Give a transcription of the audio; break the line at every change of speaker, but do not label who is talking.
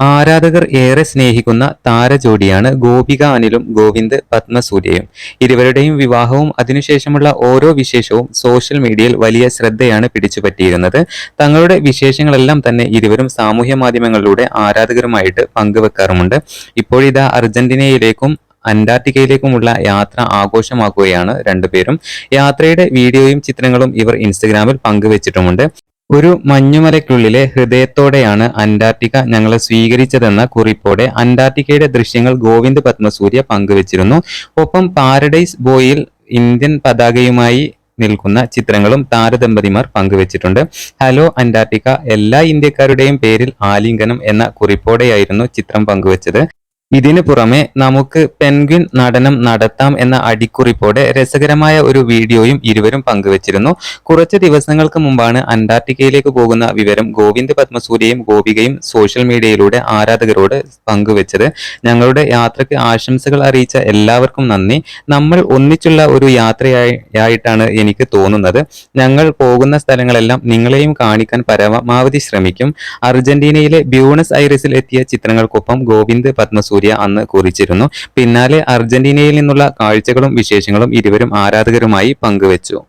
ആരാധകർ ഏറെ സ്നേഹിക്കുന്ന താരജോഡിയാണ് ഗോപിക അനിലും ഗോവിന്ദ് പത്മസൂര്യയും. ഇരുവരുടെയും വിവാഹവും അതിനുശേഷമുള്ള ഓരോ വിശേഷവും സോഷ്യൽ മീഡിയയിൽ വലിയ ശ്രദ്ധയാണ് പിടിച്ചുപറ്റിയിരുന്നത്. തങ്ങളുടെ വിശേഷങ്ങളെല്ലാം തന്നെ ഇരുവരും സാമൂഹ്യ മാധ്യമങ്ങളിലൂടെ ആരാധകരുമായിട്ട് പങ്കുവെക്കാറുമുണ്ട്. ഇപ്പോഴിതാ അർജന്റീനയിലേക്കും അന്റാർട്ടിക്കയിലേക്കുമുള്ള യാത്ര ആഘോഷമാക്കുകയാണ് രണ്ടുപേരും. യാത്രയുടെ വീഡിയോയും ചിത്രങ്ങളും ഇവർ ഇൻസ്റ്റഗ്രാമിൽ പങ്കുവച്ചിട്ടുമുണ്ട്. ഒരു മഞ്ഞുമരയ്ക്കുള്ളിലെ ഹൃദയത്തോടെയാണ് അന്റാർട്ടിക്ക ഞങ്ങളെ സ്വീകരിച്ചതെന്ന കുറിപ്പോടെ അന്റാർട്ടിക്കയുടെ ദൃശ്യങ്ങൾ ഗോവിന്ദ് പത്മസൂര്യ പങ്കുവച്ചിരുന്നു. ഒപ്പം പാരഡൈസ് ബോയിൽ ഇന്ത്യൻ പതാകയുമായി നിൽക്കുന്ന ചിത്രങ്ങളും താരദമ്പതിമാർ പങ്കുവച്ചിട്ടുണ്ട്. ഹലോ അന്റാർട്ടിക്ക എല്ലാ ഇന്ത്യക്കാരുടെയും പേരിൽ ആലിംഗനം എന്ന കുറിപ്പോടെയായിരുന്നു ചിത്രം പങ്കുവച്ചത്. ഇതിനു പുറമെ നമുക്ക് പെൻഗ്വിൻ നടനം നടത്താം എന്ന അടിക്കുറിപ്പോടെ രസകരമായ ഒരു വീഡിയോയും ഇരുവരും പങ്കുവച്ചിരുന്നു. കുറച്ച് ദിവസങ്ങൾക്ക് മുമ്പാണ് അന്റാർട്ടിക്കയിലേക്ക് പോകുന്ന വിവരം ഗോവിന്ദ് പത്മസൂര്യയും ഗോപികയും സോഷ്യൽ മീഡിയയിലൂടെ ആരാധകരോട് പങ്കുവച്ചത്. ഞങ്ങളുടെ യാത്രയ്ക്ക് ആശംസകൾ അറിയിച്ച എല്ലാവർക്കും നന്ദി. നമ്മൾ ഒന്നിച്ചുള്ള ഒരു യാത്രയായിട്ടാണ് എനിക്ക് തോന്നുന്നത്. ഞങ്ങൾ പോകുന്ന സ്ഥലങ്ങളെല്ലാം നിങ്ങളെയും കാണിക്കാൻ പരമാവധി ശ്രമിക്കും. അർജന്റീനയിലെ ബ്യൂണസ് ഐറിസിൽ എത്തിയ ചിത്രങ്ങൾക്കൊപ്പം ഗോവിന്ദ് പത്മസൂര്യ അന്ന് കുറിച്ചിരുന്നു. പിന്നാലെ അർജന്റീനയിൽ നിന്നുള്ള കാഴ്ചകളും വിശേഷങ്ങളും ഇരുവരും ആരാധകരുമായി പങ്കുവച്ചു.